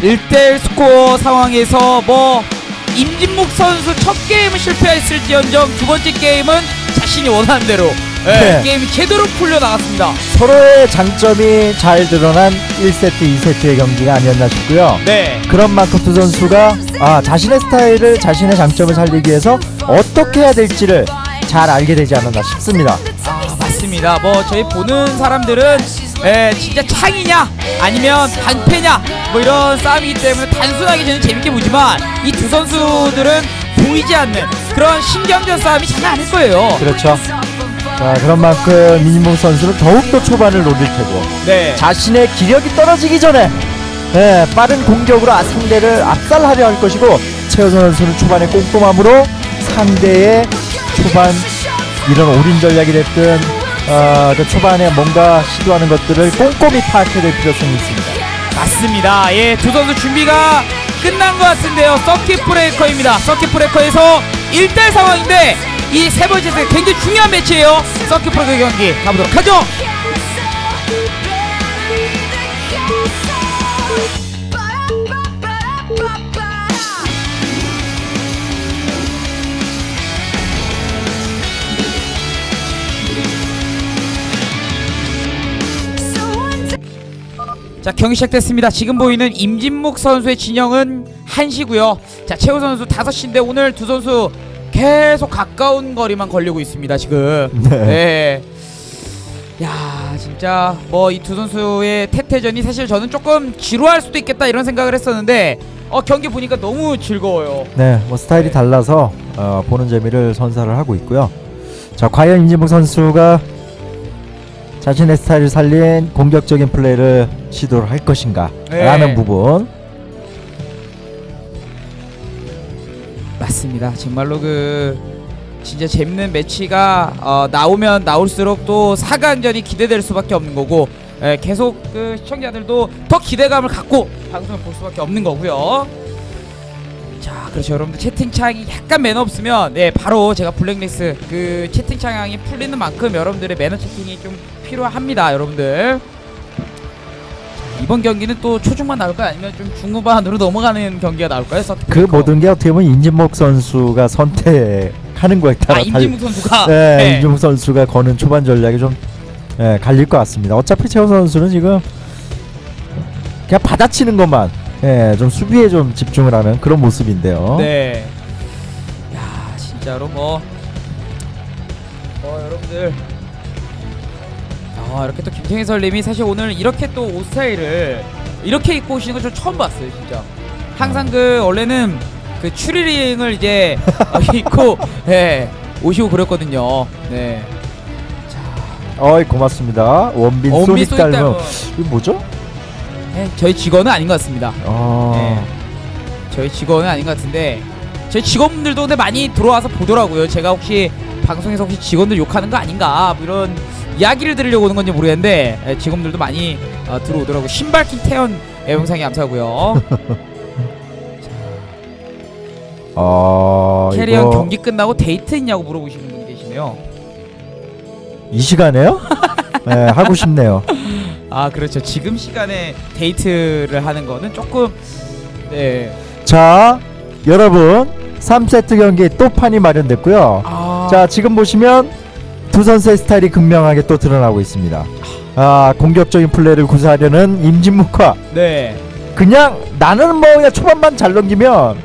1대1 스코어 상황에서 뭐 임진묵 선수 첫 게임은 실패했을지언정 두 번째 게임은 자신이 원하는 대로 예, 네. 게임이 제대로 풀려 나갔습니다. 서로의 장점이 잘 드러난 1세트, 2세트의 경기가 아니었나 싶고요. 네. 그런 만큼 두 선수가 아, 자신의 스타일을 자신의 장점을 살리기 위해서 어떻게 해야 될지를 잘 알게 되지 않았나 싶습니다. 아, 맞습니다. 뭐 저희 보는 사람들은 에, 진짜 창이냐 아니면 방패냐 뭐 이런 싸움이기 때문에 단순하게 저는 재밌게 보지만 이 두 선수들은 보이지 않는 그런 신경전 싸움이 장난 아닐 거예요. 그렇죠. 자, 그런 만큼 민진봉 선수는 더욱더 초반을 노릴 테고 네. 자신의 기력이 떨어지기 전에 예, 빠른 공격으로 아- 상대를 압살하려 할 것이고 최우선 선수는 초반에 꼼꼼함으로 상대의 초반 이런 올인 전략이 됐든 어, 그 초반에 뭔가 시도하는 것들을 꼼꼼히 파악해야 될 필요성이 있습니다. 맞습니다. 예, 두 선수 준비가 끝난 것 같은데요. 서킷 브레이커입니다. 서킷 브레이커에서 1대 상황인데 이 세 번째 세트 굉장히 중요한 매치예요. 서킷 브레이커 경기 가보도록 하죠. 자 경기 시작됐습니다. 지금 보이는 임진묵 선수의 진영은 1시고요. 자 최우 선수 5시인데 오늘 두 선수 계속 가까운 거리만 걸리고 있습니다. 지금. 네. 네. 야 진짜 뭐 이 두 선수의 태태전이 사실 저는 조금 지루할 수도 있겠다 이런 생각을 했었는데 어 경기 보니까 너무 즐거워요. 네, 뭐 스타일이 달라서 어, 보는 재미를 선사를 하고 있고요. 자, 과연 임진묵 선수가 자신의 스타일을 살린 공격적인 플레이를 시도를 할 것인가 네. 라는 부분 맞습니다. 정말로 그 진짜 재밌는 매치가 어, 나오면 나올수록 또 4강전이 기대될 수밖에 없는 거고 에, 계속 그 시청자들도 더 기대감을 갖고 방송을 볼 수밖에 없는 거고요. 자, 그렇죠. 여러분들 채팅창이 약간 매너 없으면 네, 바로 제가 블랙리스 그 채팅창이 풀리는 만큼 여러분들의 매너 채팅이 좀 필요합니다, 여러분들. 자, 이번 경기는 또 초중반 나올까요? 아니면 좀 중후반으로 넘어가는 경기가 나올까요? 그? 모든 게 어떻게 보면 임진묵 선수가 선택하는 거에 따라 아 임진묵 선수가 네, 네. 임진묵 선수가 거는 초반 전략이 좀 예, 갈릴 것 같습니다. 어차피 최우 선수는 지금 그냥 받아치는 것만 예, 좀 수비에 좀 집중을 하는 그런 모습인데요. 네. 야 진짜로 뭐, 어 여러분들, 아 이렇게 또 김태희 설님이 사실 오늘 이렇게 또 옷 스타일을 이렇게 입고 오시는 걸좀 처음 봤어요, 진짜. 항상 그 원래는 그 추리링을 이제 어, 입고 예 오시고 그랬거든요. 네. 어이 고맙습니다. 원빈 엄비 소닉 닮은 닮은 이거 뭐죠? 네, 저희 직원은 아닌 것 같습니다. 어. 네. 저희 직원은 아닌 것 같은데 저희 직원분들도 근데 많이 들어와서 보더라고요. 제가 혹시 방송에서 혹시 직원들 욕하는 거 아닌가 뭐 이런 이야기를 들으려고 오는 건지 모르겠는데 예, 직원들도 많이 어, 들어오더라고. 요 신발킨 태연 예, 영상이 감사하고요. 어, 캐리언 이거 경기 끝나고 데이트 있냐고 물어보시는 분 계시네요. 이 시간에요? 네, 하고 싶네요. 아 그렇죠. 지금 시간에 데이트를 하는 거는 조금 네. 자, 여러분 3세트 경기 또 판이 마련됐고요. 아, 자, 지금 보시면 두 선수의 스타일이 극명하게 또 드러나고 있습니다. 아, 공격적인 플레이를 구사하려는 임진묵과 네. 그냥 나는 뭐 그냥 초반만 잘 넘기면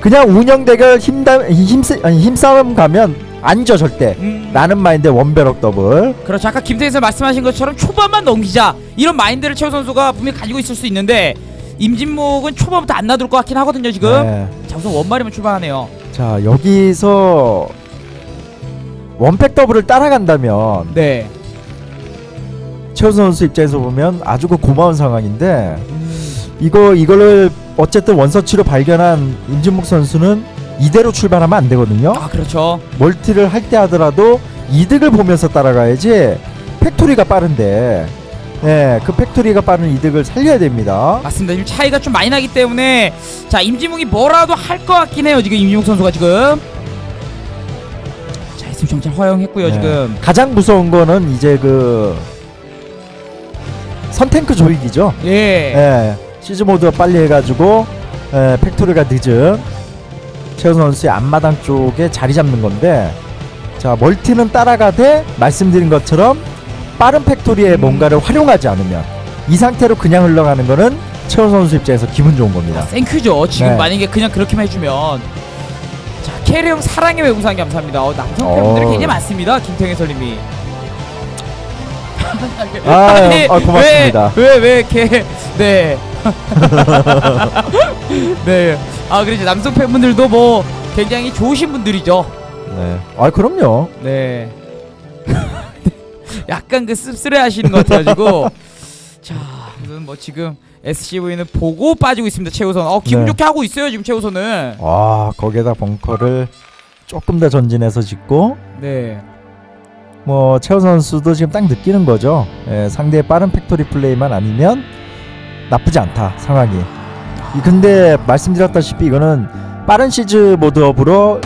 그냥 운영 대결 힘다 아니 힘싸움 가면 아니죠 절대. 음. 나는 마인드 원벼럭 더블. 그렇죠. 아까 김태희 선수 말씀하신 것처럼 초반만 넘기자 이런 마인드를 최우 선수가 분명히 가지고 있을 수 있는데 임진묵은 초반부터 안 놔둘 것 같긴 하거든요 지금. 네. 자 우선 원마리면 출발하네요. 자 여기서 원팩 더블을 따라간다면 네. 최우 선수 입장에서 보면 아주 그 고마운 상황인데 음, 이거 이거를 어쨌든 원서치로 발견한 임진묵 선수는 이대로 출발하면 안 되거든요. 아 그렇죠. 멀티를 할 때 하더라도 이득을 보면서 따라가야지 팩토리가 빠른데 예, 그 팩토리가 빠른 이득을 살려야 됩니다. 맞습니다. 지금 차이가 좀 많이 나기 때문에 자 임진묵이 뭐라도 할 것 같긴 해요 지금 임진묵 선수가 지금. 자 있으면 정찰 허용했고요 네. 지금. 가장 무서운 거는 이제 그 선탱크 조이기죠. 예. 예. 시즈 모드가 빨리 해가지고 에, 팩토리가 늦은 최우선 선수의 앞마당 쪽에 자리 잡는 건데 자 멀티는 따라가되 말씀드린 것처럼 빠른 팩토리에 음. 뭔가를 활용하지 않으면 이 상태로 그냥 흘러가는 거는 최우선 선수 입장에서 기분 좋은 겁니다. 생큐죠. 지금 네. 만약에 그냥 그렇게만 해주면 자 캐리형 사랑의 외국산 감사합니다. 어, 남성 팬분들이 어. 굉장히 많습니다. 김태형 해설님이. 아, 아, 고맙습니다. 왜 왜 이렇게 네. 네. 아 그렇지 남성 팬분들도 뭐 굉장히 좋으신 분들이죠. 네. 아 그럼요. 네. 약간 그 씁쓸해 하시는 것 같아가지고 자 무슨 뭐 지금 SCV는 보고 빠지고 있습니다 최우선. 어 기분 네. 좋게 하고 있어요 지금 최우선은. 와 거기에다 벙커를 조금 더 전진해서 짓고 네. 뭐 최우 선수도 지금 딱 느끼는 거죠. 예, 상대의 빠른 팩토리 플레이만 아니면 나쁘지 않다 상황이. 이 근데 말씀드렸다시피 이거는 빠른 시즈 모드업으로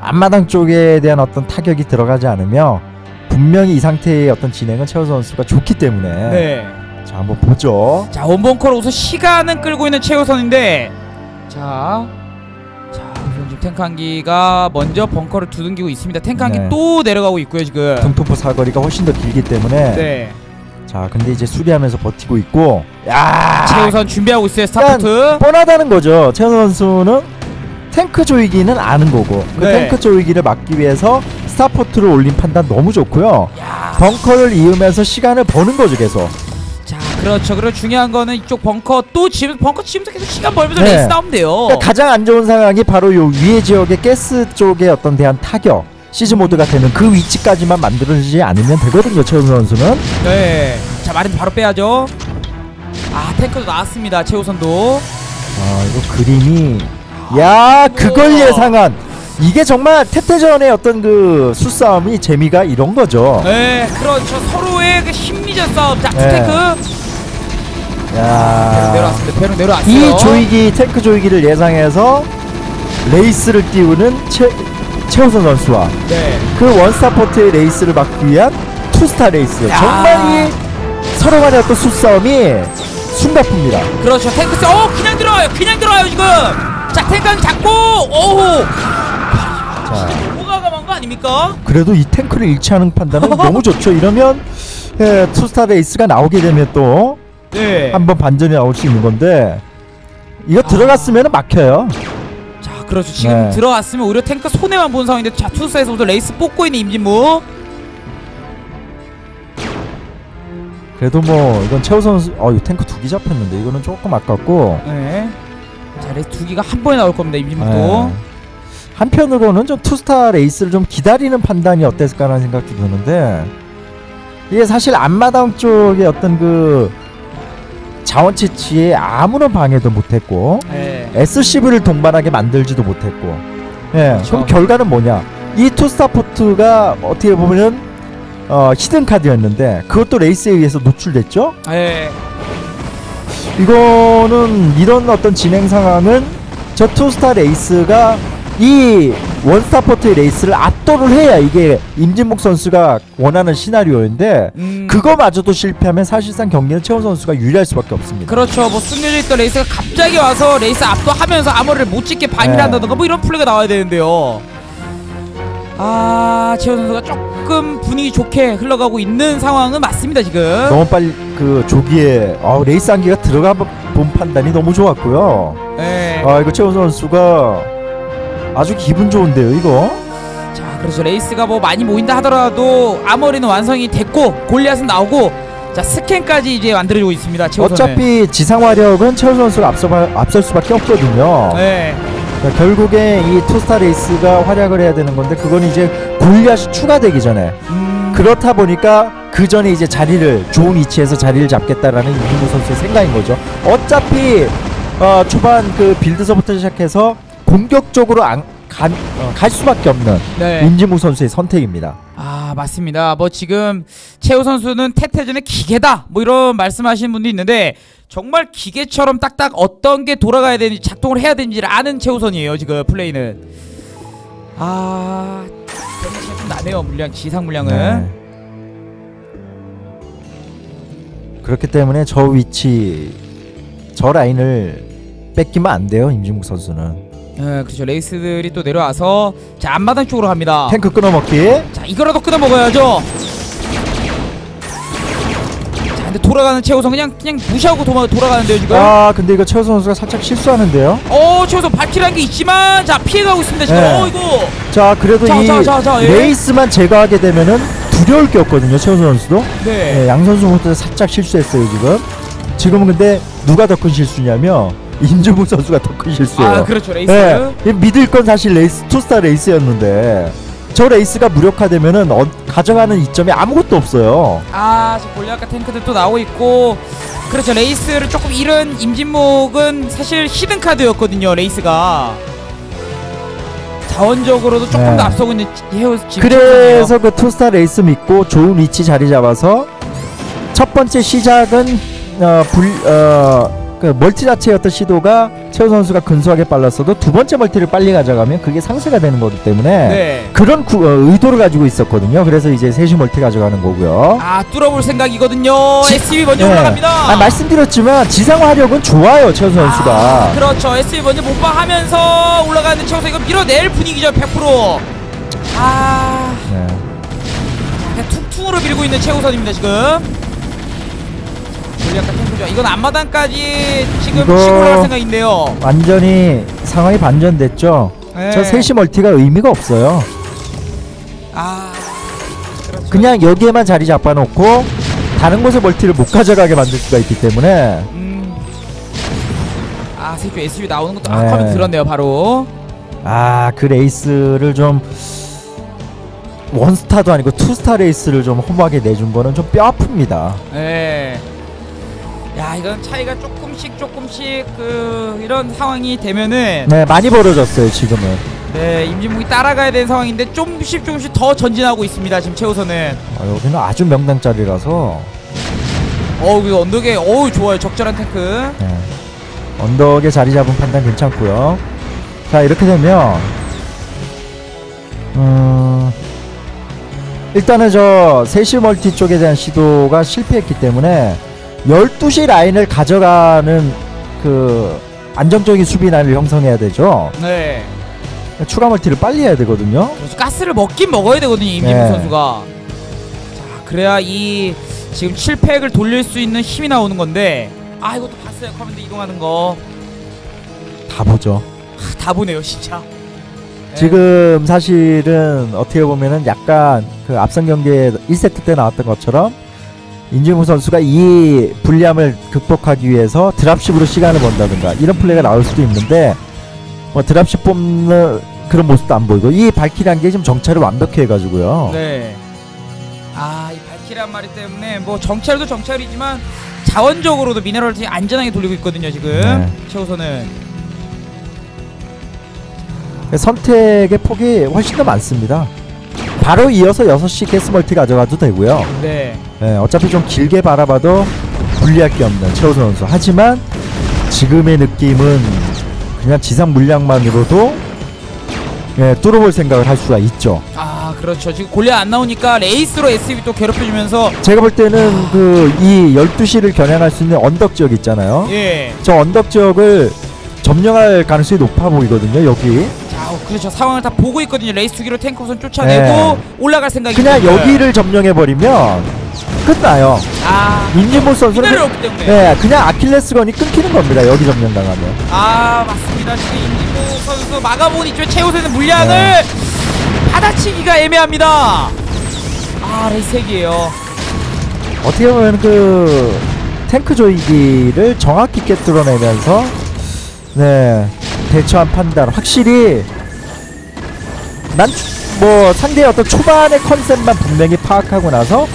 앞마당 쪽에 대한 어떤 타격이 들어가지 않으며 분명히 이 상태의 어떤 진행은 최우 선수가 좋기 때문에 네. 자 한번 보죠. 자 원벙커로 우선 시간은 끌고 있는 최우선인데 자. 자, 우선 지금 탱크 한기가 먼저 벙커를 두둥기고 있습니다. 탱크 한기 네. 또 내려가고 있고요, 지금. 등투포 사거리가 훨씬 더 길기 때문에 네. 자 근데 이제 수리하면서 버티고 있고 야 최우선 준비하고 있어요, 스타포트. 뻔하다는 거죠. 최현 선수는 탱크 조이기는 아는 거고 그 네. 탱크 조이기를 막기 위해서 스타포트를 올린 판단 너무 좋고요. 야, 벙커를 이으면서 시간을 버는 거죠 계속. 자, 그렇죠. 그리고 중요한 거는 이쪽 벙커 또 지금 벙커 치면서 계속 시간 벌면서 네. 레이스 나오면 돼요. 그러니까 가장 안 좋은 상황이 바로 요 위에 지역의 가스 쪽에 어떤 대한 타격 시즈 모드가 되는 그 위치까지만 만들어지지 않으면 되거든요. 최현 선수는. 네. 자, 마린 바로 빼야죠. 아, 탱크도 나왔습니다. 최우선도. 아 이거 그림이 야 그걸. 예상한 이게 정말 태태전의 어떤 그 수싸움이 재미가 이런 거죠. 네, 그렇죠. 서로의 그 심리전 싸움. 자, 네. 투탱크. 야 내려왔습니다. 배로 내려왔어요. 이 조이기 탱크 조이기를 예상해서 레이스를 띄우는 최 최우선 선수와 네. 그 원스타포트의 레이스를 막기 위한 투스타 레이스 야. 정말 이 서로 간의 어떤 수싸움이 숨가쁩니다. 그렇죠. 탱크 세. 어, 그냥 들어와요. 그냥 들어와요, 지금. 자, 한기 잡고. 오호. 자 너무 가감한 거 아닙니까? 그래도 이 탱크를 일치하는 판단은 너무 좋죠. 이러면 예, 투스타 레이스가 나오게 되면 또 네. 한번 반전이 나올 수 있는 건데 이거 아. 들어갔으면 막혀요. 자, 그렇죠. 지금 네. 들어왔으면 오히려 탱크 손해만 본 상황인데 자, 투스에서부터 레이스 뽑고 있는 임진무. 그래도 뭐 이건 최우 선수 어, 이 탱크 두개 잡혔는데 이거는 조금 아깝고 네. 자, 레이스 두 기가 한 번에 나올 겁니다. 임진무도. 예. 한편으로는 좀 투스타 레이스를 좀 기다리는 판단이 어땠을까라는 생각도 드는데 이게 사실 앞마당 쪽에 어떤 그 자원 채취에 아무런 방해도 못했고 네. SCV를 동반하게 만들지도 못했고 예 그렇죠. 그럼 결과는 뭐냐 이 투스타 포트가 어떻게 보면은 어, 히든 카드였는데 그것도 레이스에 의해서 노출됐죠 네. 이거는 이런 어떤 진행 상황은 저 투스타 레이스가 이 원스타포트의 레이스를 압도를 해야 이게 임진목 선수가 원하는 시나리오인데 음. 그거마저도 실패하면 사실상 경기는 최원 선수가 유리할 수밖에 없습니다. 그렇죠. 뭐 숨겨져 있던 레이스가 갑자기 와서 레이스 압도하면서 아머리를 못 찍게 방해한다던가 뭐 이런 플레이가 나와야 되는데요. 아, 최원 선수가 조금 분위기 좋게 흘러가고 있는 상황은 맞습니다 지금. 너무 빨리 그 조기에 어, 레이스 한기가 들어가 본 판단이 너무 좋았고요. 네. 아 이거 최원 선수가 아주 기분 좋은데요 이거. 자, 그렇죠. 레이스가 뭐 많이 모인다 하더라도 아머리는 완성이 됐고 골리앗은 나오고 자 스캔까지 이제 만들어지고 있습니다. 최우선은. 어차피 지상 화력은 최원 선수가 앞서 앞설 수밖에 없거든요. 네. 자, 결국에 이 투스타 레이스가 활약을 해야 되는 건데 그건 이제 골리앗이 추가되기 전에 음, 그렇다 보니까 그 전에 이제 자리를 좋은 위치에서 자리를 잡겠다라는 이민우 선수의 생각인 거죠. 어차피 어, 초반 그 빌드서부터 시작해서 공격적으로 안, 간, 어, 갈 수밖에 없는 네. 임진무 선수의 선택입니다. 아 맞습니다. 뭐 지금 최우 선수는 태태전의 기계다 뭐 이런 말씀하시는 분도 있는데 정말 기계처럼 딱딱 어떤 게 돌아가야 되는지 작동을 해야 되는지를 아는 최우선이에요 지금 플레이는. 아 데미지가 좀 나네요 물량 지상 물량은. 네. 그렇기 때문에 저 위치 저 라인을 뺏기면 안 돼요 임진국 선수는 예, 그렇죠. 레이스들이 또 내려와서 자 앞마당 쪽으로 갑니다. 탱크 끊어먹기 자 이거라도 끊어 먹어야죠. 자 근데 돌아가는 최우선 그냥 그냥 무시하고 도마, 돌아가는데요 지금. 아 근데 이거 최우선 선수가 살짝 실수하는데요 어 최우선 발키라는 게 있지만 자 피해가고 있습니다 지금. 네. 어 이거. 자 그래도 자, 이 자, 자, 자, 예. 레이스만 제거하게 되면은 두려울 게 없거든요 최우선 선수도 네. 네, 양 선수 모두 살짝 실수했어요 지금 지금은 근데 누가 더 큰 실수냐면 임준국 선수가 더 큰 실수예요 아 그렇죠 레이스. 네, 이 믿을 건 사실 레이스 투스타 레이스였는데 저 레이스가 무력화되면은 어, 가져가는 이점이 아무것도 없어요. 아 지금 골리앗과 탱크들 또 나오고 있고 그렇죠 레이스를 조금 잃은 임진목은 사실 히든 카드였거든요 레이스가 자원적으로도 조금 네. 더 앞서고 있는 지금 그래서 그 투스타 레이스 믿고 좋은 위치 자리 잡아서 첫 번째 시작은 어, 불, 어, 그 멀티 자체의 어떤 시도가 최우 선수가 근소하게 빨랐어도 두 번째 멀티를 빨리 가져가면 그게 상쇄가 되는 거기 때문에 네. 그런 구, 어, 의도를 가지고 있었거든요. 그래서 이제 셋이 멀티 가져가는 거고요. 아 뚫어볼 생각이거든요 지- SB 먼저 네. 올라갑니다 아, 말씀드렸지만 지상 화력은 좋아요, 최우 선수가. 아, 그렇죠 SB 먼저 못방하면서 올라가는 최우선 이거 밀어낼 분위기죠 100%아 네. 그냥 툭툭으로 밀고 있는 최우선입니다 지금 골리앗과 탱크죠 이건 앞마당까지 지금 치고 올라갈 생각인데요 완전히 상황이 반전됐죠. 네. 저 셋이 멀티가 의미가 없어요. 아 그렇죠. 그냥 여기에만 자리 잡아놓고 다른 곳에 멀티를 못 가져가게 만들 수가 있기 때문에 음. 아 세주 SU 나오는 것도 네. 아 화면 들었네요 바로 아그 레이스를 좀 원스타도 아니고 투스타 레이스를 좀 험하게 내준 거는 좀 뼈 아픕니다. 네. 야 이건 차이가 조금씩 조금씩 그 이런 상황이 되면은 네 많이 벌어졌어요 지금은. 네 임진묵이 따라가야 되는 상황인데 조금씩 조금씩 더 전진하고 있습니다 지금 최우선은 아, 여기는 아주 명당짜리라서 어우 그 언덕에 어우 좋아요 적절한 탱크 네. 언덕에 자리 잡은 판단 괜찮고요. 자 이렇게 되면 음 일단은 저 세시 멀티 쪽에 대한 시도가 실패했기 때문에 12시 라인을 가져가는 그 안정적인 수비 라인을 형성해야 되죠. 네 추가 멀티를 빨리 해야 되거든요. 그래서 가스를 먹긴 먹어야 되거든요 임진묵 네. 선수가 자 그래야 이 지금 7팩을 돌릴 수 있는 힘이 나오는 건데 아 이것도 봤어요 커맨드 이동하는 거 다 보죠. 아, 다 보네요 진짜 네. 지금 사실은 어떻게 보면은 약간 그 앞선 경기에 1세트 때 나왔던 것처럼 인준무 선수가 이 불리함을 극복하기 위해서 드랍십으로 시간을 번다든가 이런 플레이가 나올 수도 있는데 뭐 드랍십 뽑는 그런 모습도 안 보이고 이 발키리한 게 지금 정찰을 완벽히 해가지고요. 네. 아, 이 발키란 말이 때문에 뭐 정찰도 정찰이지만 자원적으로도 미네랄을 되게 안전하게 돌리고 있거든요, 지금. 네. 최우선은. 선택의 폭이 훨씬 더 많습니다. 바로 이어서 6시 게스 멀티 가져가도 되고요. 네. 예, 어차피 좀 길게 바라봐도 불리할 게 없는 최우선 선수. 하지만 지금의 느낌은 그냥 지상 물량만으로도 예, 뚫어볼 생각을 할 수가 있죠. 아, 그렇죠. 지금 골리앗 안 나오니까 레이스로 SB 또 괴롭혀주면서 제가 볼 때는 그 이 12시를 겨냥할 수 있는 언덕 지역 있잖아요. 예. 저 언덕 지역을 점령할 가능성이 높아 보이거든요. 여기 자, 어, 그렇죠. 상황을 다 보고 있거든요. 레이스 투기로 탱크 우선 쫓아내고 네. 올라갈 생각이 그냥 여기를 점령해 버리면 끝나요. 아, 임진모 선수는 그-. 예, 그냥 아킬레스건이 끊기는 겁니다. 여기 점령 당하면. 아 맞습니다 지금 임진모 선수 막아보니 좀 채우세는 물량을 네. 받아치기가 애매합니다 아 레이스 핵이에요 어떻게 보면 그 탱크 조이기를 정확히 깨뚫어내면서 네 대처한 판단 확실히 난 뭐 상대의 어떤 초반의 컨셉만 분명히 파악하고 나서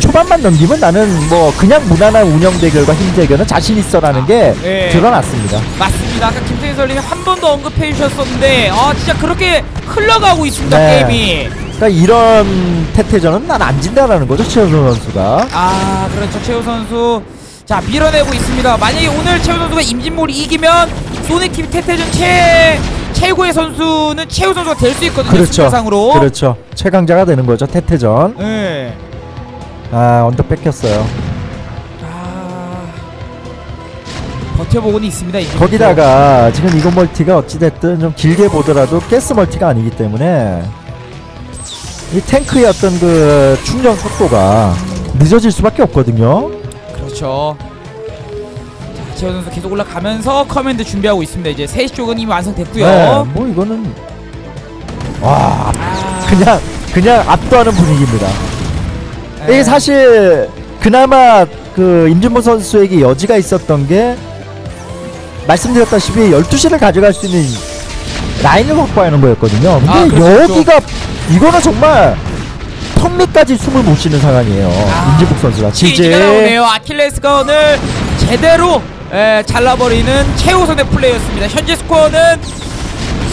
초반만 넘기면 나는 뭐 그냥 무난한 운영 대결과 힘 대결은 자신 있어라는 게 네. 드러났습니다. 맞습니다 아까 김태희 설님이 한 번 더 언급해 주셨었는데 아 진짜 그렇게 흘러가고 있습니다 네. 게임이 그러니까 이런 태태전은 난 안 진다라는 거죠 최우선 선수가. 아 그렇죠 최우 선수 자 밀어내고 있습니다 만약에 오늘 최우 선수가 임진몰이 이기면 소닉팀 태태전 최 최고의 선수는 최우 선수가 될 수 있거든요 그렇죠. 승부상으로 그렇죠. 최강자가 되는 거죠 태태전. 네. 아 언덕 뺏겼어요. 아 버텨보고는 있습니다. 거기다가 지금 이건 멀티가 어찌됐든 좀 길게 보더라도 가스 멀티가 아니기 때문에 이 탱크의 어떤 그 충전 속도가 늦어질 수밖에 없거든요. 그렇죠. 자, 최호 선수 계속 올라가면서 커맨드 준비하고 있습니다. 이제 3시 쪽은 이미 완성됐고요. 네, 뭐 이거는 와 아, 그냥 그냥 압도하는 분위기입니다. 네. 이게 사실 그나마 그 임준모 선수에게 여지가 있었던 게 말씀드렸다시피 12시를 가져갈 수 있는 라인을 확보하는 거였거든요. 근데 아, 그렇죠, 여기가 이거는 정말 턱밑까지 숨을 못 쉬는 상황이에요. 아, 임진국 선수가 나오네요. 아킬레스가 오늘 제대로 에, 잘라버리는 최우선의 플레이였습니다. 현재 스코어는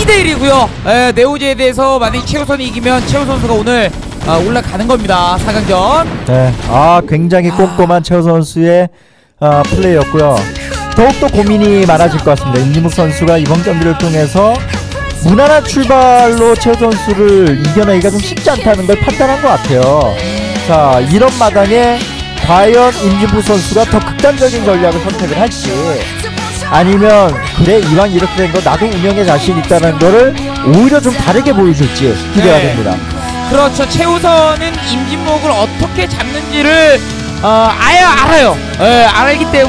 2대1이고요. 네오제에 대해서 만약에 최우선이 이기면 최우 선수가 오늘 아, 올라가는 겁니다. 4강전. 네, 아 굉장히 아. 꼼꼼한 최호 선수의 아, 플레이였고요. 더욱더 고민이 많아질 것 같습니다. 임진묵 선수가 이번 경기를 통해서 무난한 출발로 최호 선수를 이겨내기가 좀 쉽지 않다는 걸 판단한 것 같아요. 자, 이런 마당에 과연 임진묵 선수가 더 극단적인 전략을 선택을 할지 아니면 그래 이왕 이렇게 된 거 나도 운영에 자신 있다는 거를 오히려 좀 다르게 보여줄지 기대가 네. 됩니다. 그렇죠. 최우선은 임진목을 어떻게 잡는지를 어, 아야 알아요. 예, 알기 때문에